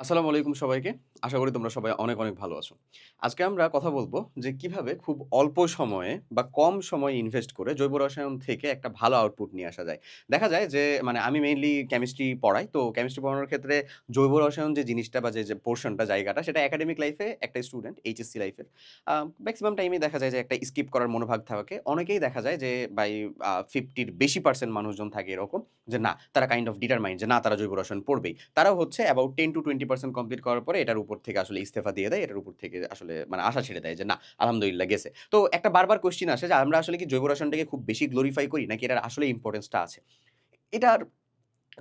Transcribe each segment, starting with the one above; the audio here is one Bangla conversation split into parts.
আসসালামু আলাইকুম সবাইকে। আশা করি তোমরা সবাই অনেক, অনেক ভালো আছো। আজকে আমরা কথা বলব যে কীভাবে খুব অল্প সময়ে বা কম সময়ে ইনভেস্ট করে জৈব রসায়ন থেকে একটা ভালো আউটপুট নিয়ে আসা যায়। দেখা যায় যে মানে আমি মেইনলি কেমিস্ট্রি পড়াই। তো কেমিস্ট্রি পড়ানোর ক্ষেত্রে জৈব রসায়ন যে জিনিসটা বা যে, যে পোরশনটা জায়গাটা সেটা একাডেমিক লাইফে একটা স্টুডেন্ট এইচএসসি লাইফের ম্যাক্সিমাম টাইমে দেখা যায় যে একটা স্কিপ করার মনোভাব থাকে। অনেকেই দেখা যায় যে বাই ফিফটির বেশি পার্সেন্ট মানুষজন থাকে এরকম যে না, তারা কাইন্ড অফ ডিটারমাইন্ড যে না, তারা জৈব রসায়ন পড়বেই। তারাও হচ্ছে অ্যাবাউট 10-20% কমপ্লিট করার পরে এটার উপর থেকে আসলে ইস্তফা দিয়ে দেয়। এটার উপর থেকে আসলে মানে আশা ছেড়ে দেয় যে না, আলহামদুলিল্লাহ গেছে। তো একটা বারবার কোয়েশ্চেন আসে যে আমরা আসলে কি জৈব রসায়নটাকে খুব বেশি গ্লোরিফাই করি নাকি এটার আসলে ইম্পর্টেন্সটা আছে? এটার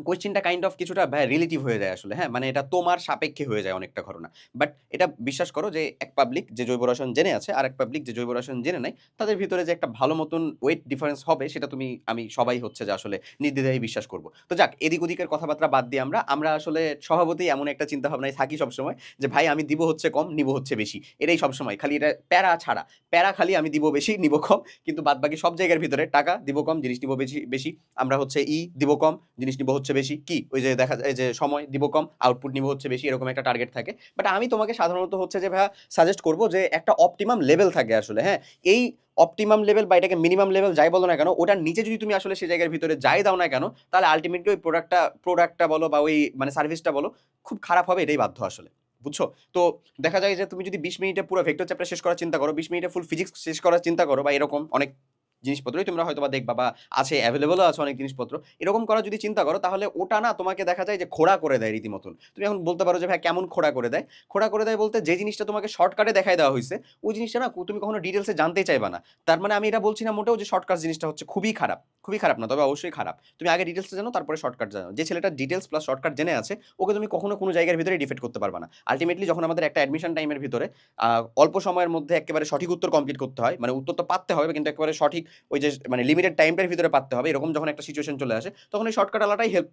কোয়েশ্চেনটা কাইন্ড অফ কিছুটা রিলেটিভ হয়ে যায় আসলে, হ্যাঁ? মানে এটা তোমার সাপেক্ষে হয়ে যায় অনেকটা ঘটনা। বাট এটা বিশ্বাস করো যে এক পাবলিক যে জৈব রসায়ন জেনে আছে, আর এক পাবলিক যে জৈব রসায়ন জেনে নাই, তাদের ভিতরে যে একটা ভালো মতন ওয়েট ডিফারেন্স হবে সেটা তুমি আমি সবাই হচ্ছে যে আসলে নির্দ্বিধায় বিশ্বাস করব। তো যাক এদিক ওদিকের কথাবার্তা বাদ দিয়ে আমরা, আমরা আসলে স্বভাবতই এমন একটা চিন্তাভাবনায় থাকি সবসময় যে ভাই আমি দিব হচ্ছে কম, নিব হচ্ছে বেশি। এটাই সবসময়। খালি এটা প্যারা ছাড়া। প্যারা খালি আমি দিব বেশি, নিব কম। কিন্তু বাদবাকি সব জায়গার ভিতরে টাকা দিব কম, জিনিস নিব বেশি বেশি। আমরা হচ্ছে ই দিব কম, জিনিস নিব হচ্ছে বেশি। কি? ওই যে দেখা যায় যে সময় দিব কম, আউটপুট নিব হচ্ছে বেশি এরকম একটা টার্গেট থাকে। বাট আমি তোমাকে সাধারণত হচ্ছে যে ভাইয়া সাজেস্ট করব যে একটা অপটিমাম লেভেল থাকে আসলে, হ্যাঁ? এই অপটিমাম লেভেল বা এটাকে মিনিমাম লেভেল যাই বলো না কেন, ওটার নিচে যদি তুমি আসলে সেই জায়গার ভিতরে যাই দাও না কেন, তাহলে আল্টিমেটলি ওই প্রোডাক্টটা প্রোডাক্টটা বলো বা ওই মানে সার্ভিসটা বলো, খুব খারাপ হবে এটাই বাধ্য আসলে। বুঝছ? তো দেখা যায় যে তুমি যদি ২০ মিনিটে পুরো ভেক্টর চ্যাপ্টার শেষ করার চিন্তা করো, ২০ মিনিটে ফুল ফিজিক্স শেষ করার চিন্তা করো বা এরকম অনেক জিনিসপত্রই তোমরা হয়তোবা দেখবা বা আছে অ্যাভেলেবলও আছে অনেক জিনিসপত্র। এরকম করা যদি চিন্তা করো তাহলে ওটা না তোমাকে দেখা যায় যে খোঁড়া করে দেয় রীতিমতন। তুমি এখন বলতে পারো যে ভাই কেমন খোড়া করে দেয়? খোঁড়া করে দেয় বলতে যে জিনিসটা তোমাকে শর্টকাটে দেখায় দেওয়া হয়েছে ওই জিনিসটা না তুমি কখনো ডিটেলসে জানতে চাইবা না। তার মানে আমি এটা বলছি না মোটেও যে শর্টকাট জিনিসটা হচ্ছে খুবই খারাপ। খুবই খারাপ না, তবে অবশ্যই খারাপ। তুমি আগে ডিটেইলসটা জানো তারপরে শর্টকাট জানো। যে ছেলেটা ডিটেলস প্লাস শর্টকাট জেনে আছে, ওকে তুমি কখনো কোনো জায়গার ভিতরে ডিফেক্ট করতে পারবা না। আলটিমেটলি যখন আমাদের একটা অ্যাডমিশন টাইমের ভিতরে অল্প সময়ের মধ্যে এক্কেবারে সঠিক উত্তর কমপ্লিট করতে হয়। মানে উত্তর তো পারতে হবে কিন্তু একেবারে সঠিক ওই যে মানে লিমিটেড টাইমটার ভিতরে পারতে হবে। এরকম যখন একটা সিচুয়েশন চলে আসে, তখন এই শর্টকাট আলাটাই হেল্প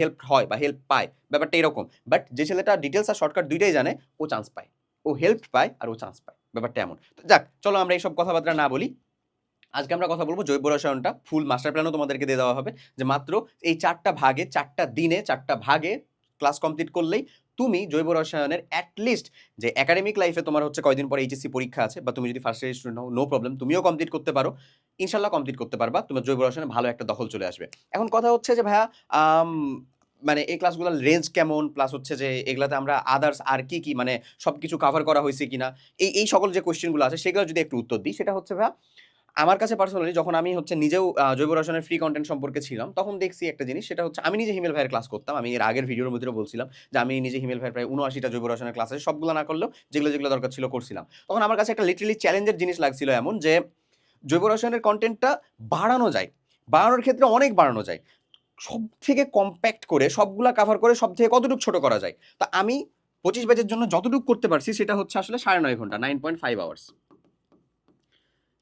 হেল্প হয় বা হেল্প পায়। ব্যাপারটা এরকম। বাট যে ছেলেটা ডিটেলস আর শর্টকাট দুইটাই জানে, ও চান্স পায়। ও হেল্প পায় আর ও চান্স পায়। ব্যাপারটা এমন। তো যাক চলো আমরা এইসব কথাবার্তা না বলি। আজকে আমরা কথা বলব জৈব রসায়নটা ফুল মাস্টার প্ল্যানও তোমাদেরকে দিয়ে দেওয়া হবে। যে মাত্র এই চারটা ভাগে চারটা দিনে চারটা ভাগে ক্লাস কমপ্লিট করলেই তুমি জৈব রসায়নের এট লিস্ট যে একাডেমিক লাইফে তোমার হচ্ছে কয়দিন পরে এইচএসসি পরীক্ষা আছে বা তুমি যদি ফার্স্ট ইয়ার স্টুডেন্ট হও, নো প্রবলেম তুমিও কমপ্লিট করতে পারো। ইনশাল্লাহ কমপ্লিট করতে পারবা। তোমার জৈব রসায়নে ভালো একটা দখল চলে আসবে। এখন কথা হচ্ছে যে ভাইয়া মানে এই ক্লাসগুলোর রেঞ্জ কেমন? প্লাস হচ্ছে যে এগুলাতে আমরা আদার্স আর কি, কি মানে সবকিছু কভার করা হয়েছে কিনা? এই, এই সকল যে কোয়েশ্চেনগুলো আছে সেগুলো যদি একটু উত্তর দিই সেটা হচ্ছে ভাইয়া আমার কাছে পার্সোনালি যখন আমি হচ্ছে নিজেও জৈব রসায়নের ফ্রি কন্টেন্ট সম্পর্কে ছিলাম, তখন দেখছি একটা জিনিস সেটা হচ্ছে আমি নিজে হিমেল ভাইয়ের ক্লাস করতাম। আমি এর আগের ভিডিওর মধ্যেও বলছিলাম যে আমি নিজে হিমেল ভাইয়ের প্রায় উনআশিটা জৈব রসায়নের ক্লাস। সবগুলো না করলেও যেগুলো, যেগুলো দরকার ছিল করছিলাম। তখন আমার কাছে একটা লিটারেলি চ্যালেঞ্জের জিনিস লাগছিল এমন যে জৈব রসায়নের কন্টেন্টটা বাড়ানো যায়। বাড়ানোর ক্ষেত্রে অনেক বাড়ানো যায়। সব থেকে কম্প্যাক্ট করে সবগুলা কাভার করে সব থেকে কতটুকু ছোট করা যায়? তা আমি ২৫ ব্যাচের জন্য যতটুকু করতে পারছি সেটা হচ্ছে আসলে ৯.৫ ঘণ্টা 9.5 আওয়ার্স।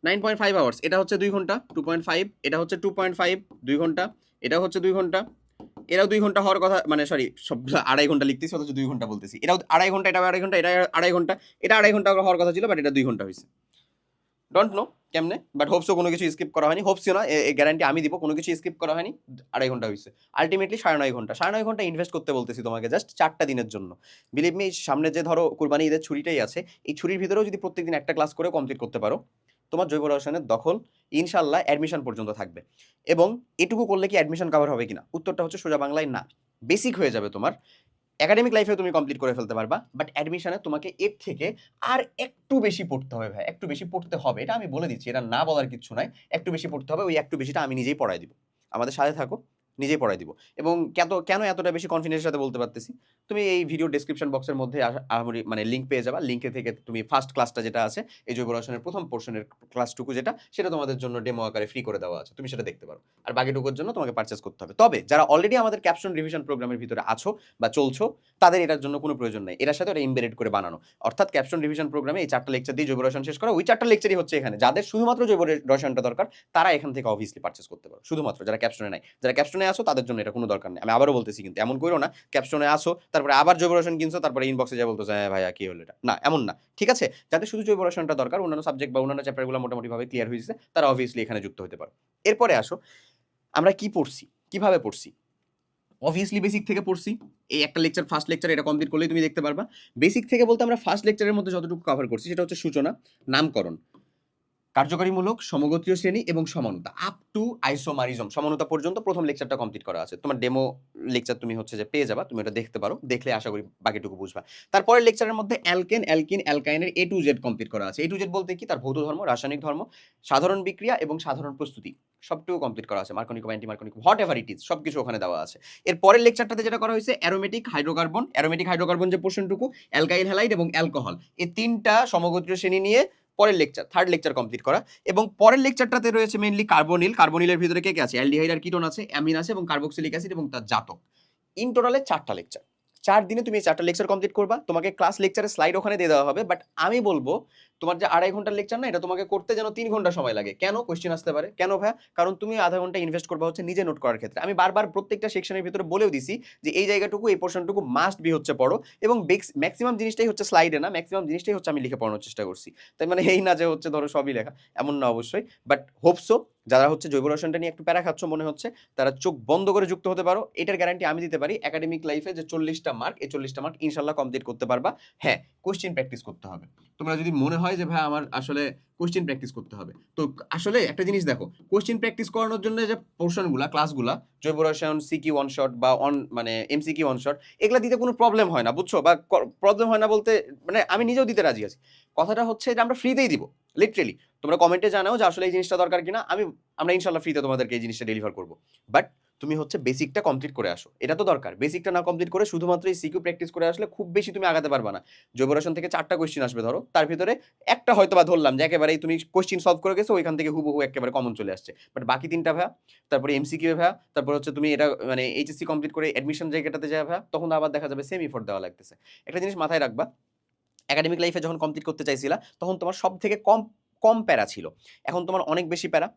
9.5 আওয়ার্স এটা হচ্ছে ২ ঘণ্টা 2.5 এটা হচ্ছে 2.5 ২ ঘণ্টা, এটাও হচ্ছে ২ ঘণ্টা। এরাও ২ ঘণ্টা হওয়ার কথা মানে সরি সবগুলা ২.৫ ঘণ্টা লিখতেছি অথচ ২ ঘণ্টা বলতেছি। এটাও ২.৫ ঘণ্টা, এটাও ২.৫ ঘণ্টা, এটা ২.৫ ঘণ্টা, এটা ২.৫ ঘণ্টা হওয়ার কথা ছিল বাট এটা ২ ঘণ্টা হইছে। ডোন্ট নো কেমনে? বাট হোপসো কোনো কিছু স্কিপ করা হয়নি। হোপসও না এ, এ গ্যারান্টি আমি দিব কোনো কিছু স্কিপ করা হয়নি। ২.৫ ঘণ্টা হইছে। আল্টিমেটলি ৯.৫ ঘণ্টা। ৯.৫ ঘণ্টা ইনভেস্ট করতে বলতেছি তোমাকে জাস্ট ৪ টা দিনের জন্য। বিলিভ মি সামনে যে ধরো কুরবানি ঈদের ছুটিটাই আছে, এই ছুটির ভিতরেও যদি প্রত্যেকদিন একটা ক্লাস করে কমপ্লিট করতে পারো, তোমার জৈব রসায়নের দখল ইনশাল্লাহ অ্যাডমিশন পর্যন্ত থাকবে। এবং এটুকু করলে কি অ্যাডমিশন কভার হবে কিনা? উত্তরটা হচ্ছে সোজা বাংলায় না। বেসিক হয়ে যাবে তোমার। একাডেমিক লাইফে তুমি কমপ্লিট করে ফেলতে পারবা। বাট অ্যাডমিশনে তোমাকে এর থেকে আর একটু বেশি পড়তে হবে ভাই। একটু বেশি পড়তে হবে। এটা আমি বলে দিচ্ছি। এটা না বলার কিছু নয় একটু বেশি পড়তে হবে। ওই একটু বেশিটা আমি নিজেই পড়ায় দিব। আমাদের সাথে থাকো। নিজেই পড়ায় দিব। এবং কেত কেন এতটা বেশি কনফিডেন্স এর সাথে বলতে পারতেছি? তুমি এই ভিডিও ডেসক্রিপশন বক্সের মধ্যে মানে লিঙ্ক পেয়ে যাবা। লিংকে থেকে তুমি ফার্স্ট ক্লাসটা যেটা আছে, এই জৈব রসায়নের ১ম পোরশনের ক্লাসটুকু যেটা, সেটা তোমাদের জন্য ডেমো আকারে ফ্রি করে দেওয়া আছে। তুমি সেটা দেখতে পারো। আর বাকিটুকুর জন্য তোমাকে পারচেজ করতে হবে। তবে যারা অলরেডি আমাদের ক্যাপশন রিভিশন প্রোগ্রামের ভিতরে আছো বা চলছো, তাদের এটার জন্য কোনো প্রয়োজন নেই এটার সাথে ওটা এমবেডেড করে বানানো। অর্থাৎ ক্যাপশন রিভিশন প্রোগ্রামে এই ৪ টা লেকচার দিয়ে জৈব রসায়ন শেষ করা। ওই ৪ টা লেকচারই হচ্ছে এখানে। যাদের শুধুমাত্র জৈব রসায়নটা দরকার, তারা এখান থেকে অবভিয়াসলি পারচেজ করতে পারো। শুধুমাত্র যারা ক্যাপশনে নাই। যারা ক্যাপশনে আছো তাদের জন্য এটা কোনো দরকার নেই। আমি আবারও বলতেছি কিন্তু এমন কইরো না, ক্যাপশনে আছো, তারপরে আবার জৈব রসায়ন কিনছো, তারপরে ইনবক্সে যেয়ে বলতেছো, "হ্যাঁ ভাইয়া কি হলো এটা?" না, এমন না। ঠিক আছে? যাদের শুধু জৈব রসায়নটা দরকার, অন্যান্য সাবজেক্ট বা অন্যান্য চ্যাপ্টারগুলো মোটামুটিভাবে ক্লিয়ার হইছে, তারা অবভিয়াসলি এখানে যুক্ত হতে পারো। এরপরে আসো, আমরা কি পড়ছি? কীভাবে পড়ছি? অবভিয়াসলি বেসিক থেকে পড়ছি এই একটা লেকচার ফার্স্ট লেকচার এটা কমপ্লিট করলেই তুমি দেখতে পারবা বেসিক থেকে বলতে আমরা ফার্স্ট লেকচারের মধ্যে যতটুকু কভার করছি সেটা হচ্ছে সূচনা নামকরণ কার্যকারীমূলক, সমগোত্রীয় শ্রেণি এবং সমানতা আপ টু আইসোমারিজম সমানতা পর্যন্ত প্রথম লেকচারটা কমপ্লিট করা আছে। তোমার ডেমো লেকচার তুমি হচ্ছে যে পেয়ে যাবা, তুমি ওটা দেখতে পারো, দেখলে আশা করি বাকিটুকু বুঝবা। তারপরের লেকচারের মধ্যে অ্যালকেন অ্যালকিন অ্যালকাইনের এ টু জেড কমপ্লিট করা আছে। এ টু জেড বলতে কি? তার ভৌত ধর্ম, রাসায়নিক ধর্ম, সাধারণ বিক্রিয়া এবং সাধারণ প্রস্তুতি। সবটুকু কমপ্লিট করা আছে। Markovnikov anti Markovnikov whatever it is সব কিছু ওখানে দেওয়া আছে। এর পরের লেকচারটাতে যেটা করা হয়েছে অ্যারোমেটিক হাইড্রোকার্বন অ্যারোমেটিক হাইড্রোকার্বন যে পোর্শনটুকু অ্যালকাইল হ্যালাইড এবং অ্যালকোহল এই তিনটা সমগোত্রীয় শ্রেণি নিয়ে পরের লেকচার থার্ড লেকচার কমপ্লিট করা। এবং পরের লেকচারটাতে রয়েছে মেইনলি কার্বনিল কার্বনিলের ভিতরে কে কে আছে? অ্যালডিহাইড আর কিটোন আছে, অ্যামিন আছে এবং কার্বক্সিলিক অ্যাসিড এবং তার জাতক। ইন টোটালে চারটা লেকচার চার দিনে তুমি চারটা লেকচার কমপ্লিট করবা। তোমাকে ক্লাস লেকচারের স্লাইড ওখানে দিয়ে দেওয়া হবে বাট আমি বলব তোমার যে আড়াই ঘণ্টার লেকচার না, এটা তোমাকে করতে যেন তিন ঘণ্টা সময় লাগে। কেন? কোয়েশ্চেন আসতে পারে। কেন ভাই কারণ তুমি আধা ঘণ্টা ইনভেস্ট করবা হচ্ছে নিজে নোট করার ক্ষেত্রে। আমি বারবার প্রত্যেকটা সেকশনের ভিতরে বলেও দিছি যে এই জায়গাটুকু, এই পোর্শনটুকু মাস্ট বি হচ্ছে পড়ো এবং ম্যাক্সিমাম জিনিসটাই হচ্ছে স্লাইডে না ম্যাক্সিমাম জিনিসটাই হচ্ছে আমি লিখে পড়ানোর চেষ্টা করছি। তাই মানে এই না যে হচ্ছে ধরো সবই লেখা, এমন না অবশ্যই। বাট হোপসো যারা হচ্ছে জৈব রসায়নটা নিয়ে একটু প্যারা খাচ্ছ মনে হচ্ছে, তারা চোখ বন্ধ করে যুক্ত হতে পারো। এটার গ্যারান্টি আমি দিতে পারি একাডেমিক লাইফে যে চল্লিশটা মার্ক এই চল্লিশটা মার্ক ইনশাল্লাহ কমপ্লিট করতে পারবা। হ্যাঁ কোশ্চেন প্র্যাকটিস করতে হবে। তোমরা যদি মনে হয় যে, ভাই, আমার আসলে কোশ্চেন প্র্যাকটিস করতে হবে। তো আসলে একটা জিনিস দেখো কোশ্চেন প্র্যাকটিস করানোর জন্য যে পোর্শনগুলা ক্লাসগুলা জৈব রসায়ন সিকি ওয়ান শট বা অন মানে এমসিকি ওয়ান শট এগুলা দিতে কোনো প্রবলেম হয় না, বুঝছ? বা প্রবলেম হয় না বলতে মানে আমি নিজেও দিতে রাজি আছি। কথাটা হচ্ছে যে, আমরা ফ্রিতেই দিব লিটারেলি তোমরা কমেন্টে জানাও যে, আসলে এই জিনিসটা দরকার কিনা? আমি, আমরা ইনশাল্লাহ ফ্রিতে তোমাদেরকে এই জিনিসটা ডেলিভার করব। বাট তুমি হচ্ছে বেসিকটা কমপ্লিট করে আসো। এটা তো দরকার। বেসিকটা না কমপ্লিট করে শুধুমাত্র এই সিকিউ প্র্যাকটিস করে আসলে খুব বেশি তুমি আগাতে পারবা না। জৈব থেকে চারটা কোয়েশ্চেন আসবে ধরো। তার ভিতরে একটা হয়তো বা ধরলাম যে একেবারেই তুমি কোয়েশ্চেন সলভ করে গেছো, ওইখান থেকে হুবহু একেবারে কমন চলে আসছে। বাট বাকি তিনটা ভ্যা, তারপরে এমসিকিউ ভ্যা, তারপর হচ্ছে তুমি এটা মানে এইচএসসি কমপ্লিট করে অ্যাডমিশন জায়গাটাতে যাবে ভ্যা, তখন আবার দেখা যাবে সেম ইফোর্ট দেওয়া লাগতেছে। একটা জিনিস মাথায় রাখবা একাডেমিক লাইফে যখন কমপ্লিট করতে চাইছিলা, তখন তোমার সব থেকে কম কম প্যারা ছিল। এখন তোমার অনেক বেশি প্যারা।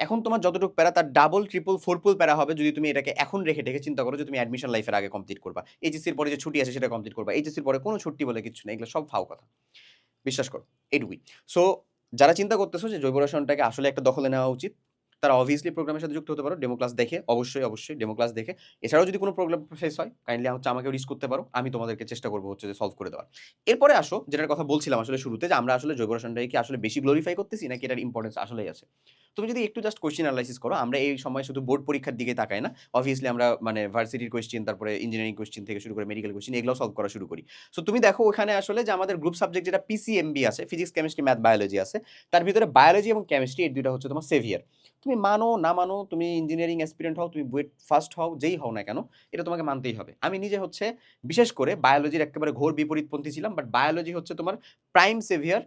এখন তোমার যতটুকু প্যারা, তার ডাবল ট্রিপল ফোরপুল প্যারা হবে যদি তুমি এটাকে এখন রেখে রেখে চিন্তা করো যে তুমি অ্যাডমিশন লাইফের আগে কমপ্লিট করবা। এইচএসসির পরে যে ছুটি আছে সেটা কমপ্লিট করবা। এইচএসসির পরে কোনো ছুটি বলে কিছু নেই, এগুলো সব ফাও কথা। বিশ্বাস করো এইটুকুই সো যারা চিন্তা করতেছো যে জৈব রসায়নটাকে আসলে একটা দখলে নেওয়া উচিত, তারা অবভিয়াসলি প্রোগ্রামের সাথে যুক্ত হতে পারো। ডেমো ক্লাস দেখে, অবশ্যই অবশ্যই ডেমো ক্লাস দেখে। এছাড়াও যদি কোনো প্রবলেম ফেস হয় কাইন্ডলি হচ্ছে আমাকে রিস্ক করতে পারো। আমি তোমাদেরকে চেষ্টা করব হচ্ছে যে সলভ করে দেওয়ার। এরপরে আসো, যেটার কথা বলছিলাম আসলে শুরুতে, যে আমরা আসলে জৈব রসায়নটাকে কি আসলে বেশি গ্লোরিফাই করতেছি নাকি এটার ইম্পর্টেন্স আসলেই আছে? তুমি যদি একটু জাস্ট কোয়েশ্চেন অ্যানালাইসিস করো, আমরা এই সময় শুধু বোর্ড পরীক্ষার দিকে তাকাই না। অবভিয়াসলি আমরা মানে ভার্সিটির কোয়েশ্চেন তারপরে ইঞ্জিনিয়ারিং কোয়েশ্চেন থেকে শুরু করে মেডিকেল কোয়েশ্চেন এগুলো সলভ করা শুরু করি। সো তুমি দেখো ওখানে আসলে যে আমাদের গ্রুপ সাবজেক্ট যেটা পিসিএমবি আছে ফিজিক্স কেমিস্ট্রি ম্যাথ বায়োলজি আছে, তার ভিতরে বায়োলজি এবং কেমিস্ট্রি এই দুইটা হচ্ছে তোমার সেভিয়ার তুমি মানো, না মানো, তুমি ইঞ্জিনিয়ারিং অ্যাসপিরেন্ট হও, তুমি বুয়েট ফার্স্ট হও, যেই হও না কেন, এটা তোমাকে মানতেই হবে। আমি নিজে হচ্ছে বিশেষ করে বায়োলজির একেবারে ঘোর বিপরীতপন্থী ছিলাম বাট বায়োলজি হচ্ছে তোমার প্রাইম সেভিয়ার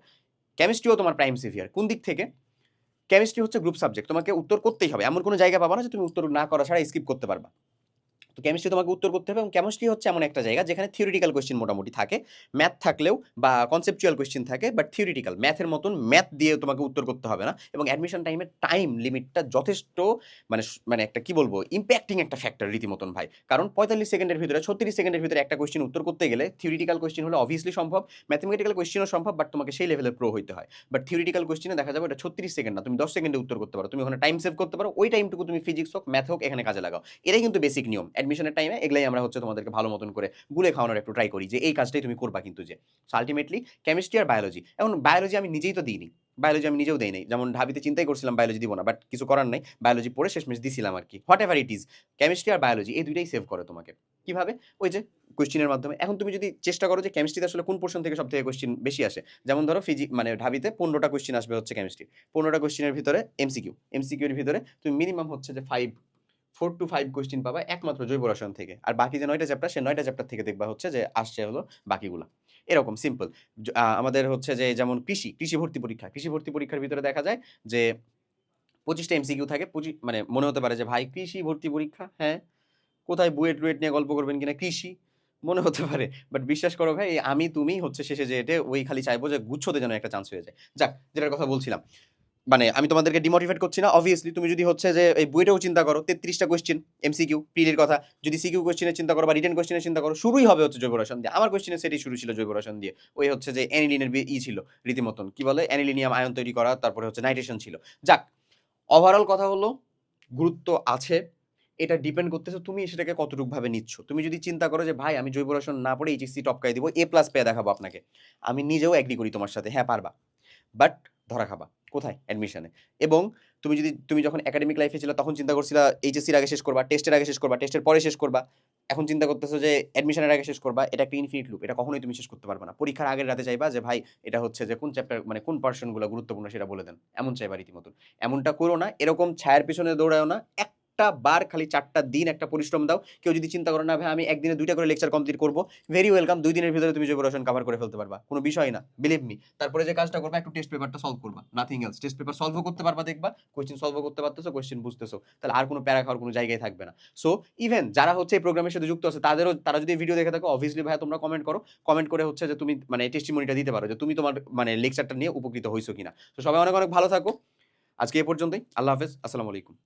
কেমিস্ট্রিও তোমার প্রাইম সেভিয়ার কোন দিক থেকে? কেমিস্ট্রি হচ্ছে গ্রুপ সাবজেক্ট তোমাকে উত্তর করতেই হবে। এমন কোনো জায়গা পাবো না যে তুমি উত্তর না করা ছাড়া স্কিপ করতে পারবা। তো কেমিস্ট্রি তোমাকে উত্তর করতে হবে এবং কেমিস্ট্রি হচ্ছে এমন একটা জায়গা যেখানে থিওরিটিক্যাল কোয়েশ্চেন মোটামুটি থাকে ম্যাথ থাকলেও বা কনসেপচুয়াল কোয়েশ্চেন থাকে বাট থিওরিটিক্যাল ম্যাথের মতন ম্যাথ দিয়ে তোমাকে উত্তর করতে হবে না এবং অ্যাডমিশন টাইমের টাইম লিমিটটা যথেষ্ট মানে মানে একটা কি বলব ইম্প্যাক্টিং একটা ফ্যাক্টর রীতিমতন ভাই। কারণ পঁয়তাল্লিশ সেকেন্ডের ভিতরে, ছত্রিশ সেকেন্ডের ভিতরে একটা কোয়েশ্চেন উত্তর করতে গেলে থিওরিটিক্যাল কোয়েশ্চেন হলে অবভিয়াসলি সম্ভব ম্যাথমেটিক্যাল কোয়েশ্চেনও সম্ভব বাট তোমাকে সেই লেভেলের প্রো হইতে হয়। বাট থিওরিটিক্যাল কোয়েশ্চেনে দেখা যাবে এটা ছত্রিশ সেকেন্ড না, তুমি দশ সেকেন্ডে উত্তর করতে পারো। তুমি ওখানে টাইম সেভ করতে পারো, ওই টাইমটুকু তুমি ফিজিক্স হোক ম্যাথ হোক, এখানে কাজে লাগাও। এটাই কিন্তু বেসিক নিয়ম। অ্যাডমিশনের টাইমে এগুলাই আমরা হচ্ছে তোমাদেরকে ভালো মতন করে গুলে খাওয়ানোর একটু ট্রাই করি যে এই কাজটাই তুমি করবা কিন্তু যে। সো আলটিমেটলি কেমিস্ট্রি আর বায়োলজি এখন বায়োলজি আমি নিজেই তো দিইনি। বায়োলজি আমি নিজেও দেই নাই। যেমন ঢাবিতে চিন্তাই করছিলাম বায়োলজি দিব না বাট কিছু করার নাই। বায়োলজি পড়ে শেষমেশ দিছিলাম আর কি। Whatever it is chemistry আর বায়োলজি এই দুইটাই সেভ করে তোমাকে। কীভাবে? ওই যে কোয়েশ্চেনের মাধ্যমে। এখন তুমি যদি চেষ্টা করো যে কেমিস্ট্রিতে আসলে কোন পোর্শন থেকে সব থেকে কোয়েশ্চেন বেশি আসে? যেমন ধরো ফিজি মানে ঢাবিতে পনেরোটা কোয়েশ্চেন আসবে হচ্ছে কেমিস্ট্রি পনেরোটা কোয়েশ্চেনের ভিতরে এমসিকিউ এমসিকিউর ভিতরে তুমি মিনিমাম হচ্ছে যে five four two five question পাবা একমাত্র জৈব রসায়ন থেকে। আর বাকি যে নয়টা চ্যাপ্টার সে নয়টা চ্যাপ্টার থেকে দেখবা হচ্ছে যে আসছে হলো বাকিগুলা। এরকম সিম্পল আমাদের হচ্ছে যে যেমন কৃষি কৃষি ভর্তি পরীক্ষা। কৃষি ভর্তি পরীক্ষার ভিতরে দেখা যায় যে পঁচিশটা এমসিকিউ থাকে পঁচিশ মানে মনে হতে পারে যে, ভাই, কৃষি ভর্তি পরীক্ষা হ্যাঁ? কোথায় বুয়েট রুয়েট নিয়ে গল্প করবেন কিনা? কৃষি, মনে হতে পারে। বাট বিশ্বাস করো ভাই আমি, তুমি হচ্ছে শেষে যে এটা ওই খালি চাইব যে গুচ্ছতে যেন একটা চান্স হয়ে যায়। যাক, যেটার কথা বলছিলাম। মানে আমি তোমাদেরকে ডিমোটিভেট করছি না। অবভিয়াসলি তুমি যদি হচ্ছে যে এই বইটাও চিন্তা করো, তেত্রিশটা কোয়েশ্চেন এমসিকিউ প্রিলির কথা, যদি সিকিউ কোয়েশ্চেনের চিন্তা করো বা রিটেন কোয়েশ্চেনের চিন্তা করো, শুরুই হবে হচ্ছে জৈব রসায়ন দিয়ে। আমার কোয়েশ্চেনের সেটি শুরু ছিল জৈব রসায়ন দিয়ে। ওই হচ্ছে যে অ্যানিলিনের ই ছিল, রীতিমতন। কি বলে? অ্যানিলিনিয়াম আয়ন তৈরি করা, তারপরে হচ্ছে নাইট্রেশন ছিল। যাক ওভারঅল কথা হলো, গুরুত্ব আছে। এটা ডিপেন্ড করতেছে তুমি সেটাকে কতটুকু ভাবে নিচ্ছ। তুমি যদি চিন্তা করো যে, ভাই, আমি জৈব রসায়ন না পড়ে এইচএসসি টপকাই দিব এ প্লাস পেয়ে দেখাবো আপনাকে। আমি নিজেও অ্যাগ্রি করি তোমার সাথে। হ্যাঁ পারবা। বাট ধরা খাবা। কোথায় অ্যাডমিশনে এবং তুমি যদি, তুমি যখন একাডেমিক লাইফে ছিল, তখন চিন্তা করছিলা এইচএসসির আগে শেষ করবা টেস্টের আগে শেষ করবা টেস্টের পরে শেষ করবা। এখন চিন্তা করতেছো যে অ্যাডমিশনের আগে শেষ করবা, এটা একটা ইনফিনিট লুপ এটা কখনোই তুমি শেষ করতে পারবে না। পরীক্ষার আগের রাতে চাইবা যে, ভাই, এটা হচ্ছে যে কোন চ্যাপ্টার মানে কোন পার্সনগুলো গুরুত্বপূর্ণ সেটা বলে দেন। এমন চাইবা রীতিমতন এমনটা করো না, এরকম ছায়ের পিছনে দৌড়ায়ও না একটা বার খালি চারটা দিন একটা পরিশ্রম দাও। কেউ যদি চিন্তা করো, না ভাই, আমি একদিনে দুইটা করে লেকচার কমপ্লিট করব। ভেরি ওয়েলকাম দুই দিনের ভিতরে তুমি জৈব রসায়ন কভার করে ফেলতে পারবা। কোনো বিষয় না বিলিভ মি তারপরে যে কাজটা করবা, একটু টেস্ট পেপারটা সলভ করবা নাথিং এলস টেস্ট পেপার সলভও করতে পারবা, দেখবা। কোয়েশ্চেন সলভও করতে পারতেছো কোয়েশ্চেন বুঝতেছো। তাহলে আর কোনো প্যারা খাওয়ার কোনো জায়গায় থাকবে না। সো ইভেন যারা হচ্ছে এই প্রোগ্রামের সাথে যুক্ত আছে, তাদেরও, তারা যদি ভিডিও দেখে থাকো অবভিয়াসলি ভাই তোমরা কমেন্ট করো। কমেন্ট করে হচ্ছে যে তুমি মানে টেস্টিমনিটা দিতে পারো যে তুমি তোমার মানে লেকচারটা নিয়ে উপকৃত হয়েছো কিনা। তো সবাই অনেক অনেক ভালো থাকো। আজকে এ পর্যন্তই। আল্লাহ হাফেজ। আসসালামু আলাইকুম।